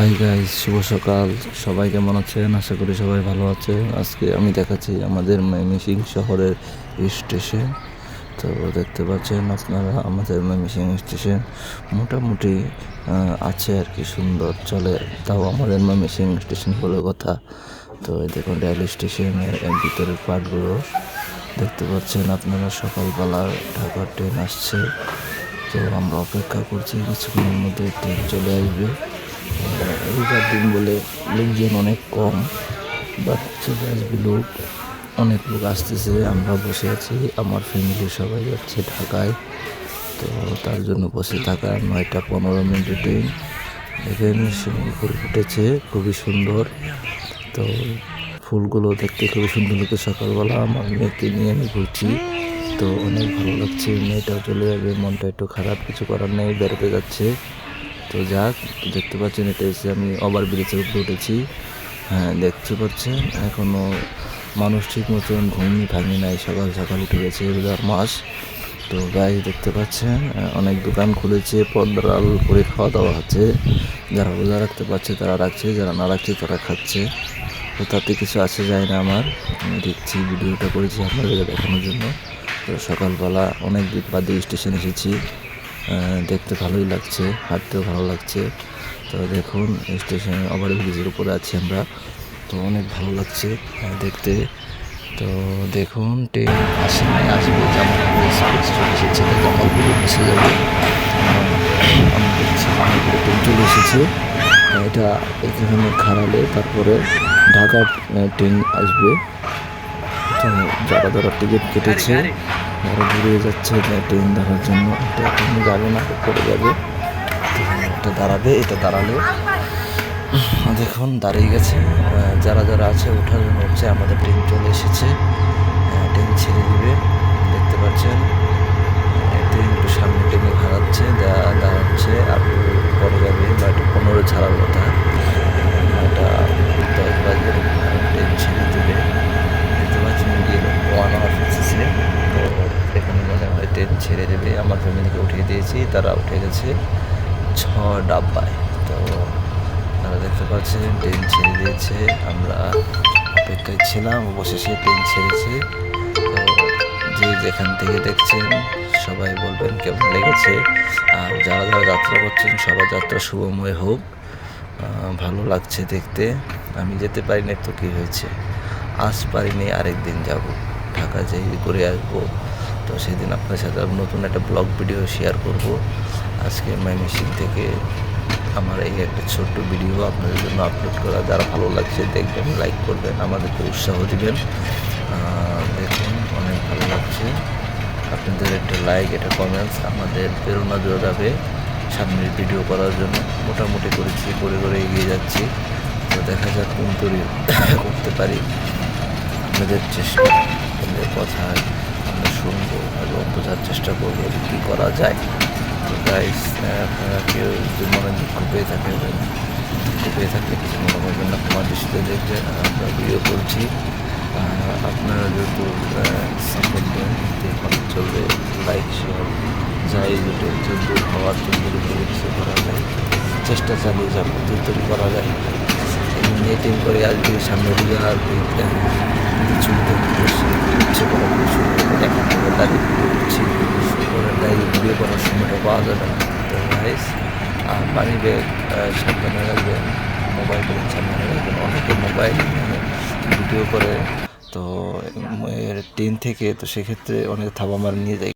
Hi guys শুভ সকাল। সবাই কেমন আছেন? আশা করি সবাই ভালো আছে আজকে আমি দেখাচ্ছি আমাদের ময়মনসিং শহরের স্টেশন তো দেখতে পাচ্ছেন আপনারা, আমাদের ময়মনসিং স্টেশন মোটামুটি আছে আর কি, সুন্দর, চলে। তাও আমাদের ময়মনসিং স্টেশন বলে কথা। তো দেখুন রেল স্টেশনের ভিতরের পার্টগুলো দেখতে পাচ্ছেন আপনারা, সকালবেলা ঢাকার ট্রেন আসছে। তো আমরা অপেক্ষা করছি, কিছুক্ষণের মধ্যে ট্রেন চলে আসবে। রোজার দিন বলে লোকজন অনেক কম লোক। অনেক লোক আসতেছে, আমরা বসে আছি, আমার ফ্যামিলি সবাই যাচ্ছে ঢাকায়। তো তার জন্য বসে থাকা নয়টা পনেরো মিনিট ট্রেন এখানে পুল ফুটেছে, খুবই সুন্দর। তো ফুলগুলো দেখতে খুবই সুন্দর লাগে সকালবেলা আমার মেয়েকে নিয়ে আমি ঘুরছি, তো অনেক ভালো লাগছে। মেয়েটাও চলে যাবে, মনটা একটু খারাপ, কিছু করার নেই বেড়াতে যাচ্ছে। তো যাক, দেখতে পাচ্ছেন, এটা এসে আমি ওভার ব্রিজের উপরে উঠেছি। হ্যাঁ দেখতে পাচ্ছেন এখনও মানুষ ঠিক মতন ঘুমই ভাঙি নাই, সকাল সকাল উঠে গেছে রোজার মাস। তো গাই দেখতে পাচ্ছেন অনেক দোকান খুলেছে পর্দারাল করে খাওয়া দাওয়া হচ্ছে। যারা রোজা রাখতে পারছে, তারা রাখছে, যারা না রাখছে, তারা খাচ্ছে। তো তাতে কিছু আসে যায় না আমার। আমি দেখছি, ভিডিওটা করেছি আপনাদেরকে দেখানোর জন্য। তো সকালবেলা অনেক দিন বাদে স্টেশন এসেছি। দেখতে ভালোই লাগছে, হাঁটতেও ভালো লাগছে। তো দেখুন স্টেশনে ওভার ব্রিজের উপরে আছি আমরা। তো অনেক ভালো লাগছে দেখতে। তো দেখুন, ট্রেন আসে নাই আসবে চলে এসেছে জামালপুরে এসে যাবে। ট্রেন চলে এসেছে। এটা এখানে খাড়ালে তারপরে ঢাকা ট্রেন আসবে। যারা যারা টিকিট কেটেছে তারা ঘুরে যাচ্ছে, এটা ট্রেন দেখার জন্য। এটা এখন যাবে না করে যাবে। এটা দাঁড়াবে, এটা দাঁড়ালে। দেখুন, দাঁড়িয়ে গেছে। যারা যারা আছে, ওঠার জন্য হচ্ছে আমাদের ট্রেন চলে এসেছে। ট্রেন ছেড়ে দিবে। দেখতে পাচ্ছেন ট্রেন একটু সামনে ট্রেনে ভাড়াচ্ছে দাঁড়াচ্ছে আর একটু পরে যাবে বা একটু পনেরো ছাড়ার কথা এটা দশ বাজে ট্রেন ছেড়ে দেবে দেখতে পাচ্ছেন গিয়ে ওয়ান আওয়ার ফিক্সেছে তো এখানে মনে হয় ট্রেন ছেড়ে দেবে। আমার ফ্যামিলিকে উঠিয়ে দিয়েছি, তারা উঠে গেছে ছ ডাব্বায়। তো তারা দেখতে পাচ্ছেন, ট্রেন ছেড়ে দিয়েছে। আমরা অপেক্ষায় ছিলাম, অবশেষে ট্রেন ছেড়েছে। তো যে যেখান থেকে দেখছেন, সবাই বলবেন কেমন লেগেছে। আর যারা যারা যাত্রা করছেন, সবার যাত্রা শুভময় হোক। ভালো লাগছে দেখতে। আমি যেতে পারি না তো কী হয়েছে? আজ পারিনি আরেক দিন যাব। ঢাকা যাই করে আসব। তো সেদিন আপনার সাথে নতুন একটা ব্লগ ভিডিও শেয়ার করব। আজকে মাই মেশিন থেকে আমার এই একটা ছোট্ট ভিডিও আপনাদের জন্য আপলোড করা। যারা ভালো লাগছে দেখবেন লাইক করবেন আমাদেরকে উৎসাহ দিবেন। দেখুন, অনেক ভালো লাগছে। আপনাদের একটা লাইক একটা কমেন্টস আমাদের প্রেরণা যোগাবে সামনের ভিডিও করার জন্য। মোটামুটি করেছি, করে করে এগিয়ে যাচ্ছি। তো দেখা যাক কোন তৈরি করতে পারি। আপনাদের চেষ্টা আপনাদের কথা বোঝার চেষ্টা করব যে কী করা যায়। তো গাইস আপনারা কেউ যদি মনে দুঃখ পেয়ে থাকেন দুঃখ পেয়ে থাকলে কিছু মনে করবেন না, তোমার দৃষ্টিতে দেখবেন আমরা ভিডিও করছি। আপনারা যেহেতু সাপোর্ট দেন দেখুন চলবে লাইক শেয়ার যাই যেটা যদ্দূর হওয়ার জন্য কিছু করা যায়, চেষ্টা চালিয়ে যাব যদ্দূর করা যায়। মিটিং করে আসবে সামনে দিকে আর কিছু ইচ্ছে করে শুরু করে এখন দাঁড়িয়ে করছি পরে দাঁড়িয়ে ভিডিও করার সময়টা পাওয়া যাবে না। তো আর পানি ব্যাগ সাবধানে রাখবেন। মোবাইল সাবধানে রাখবেন। অনেকে মোবাইল ভিডিও করে। তো ট্রেন থেকে, তো সেক্ষেত্রে অনেক থাবা মার নিয়ে যায়।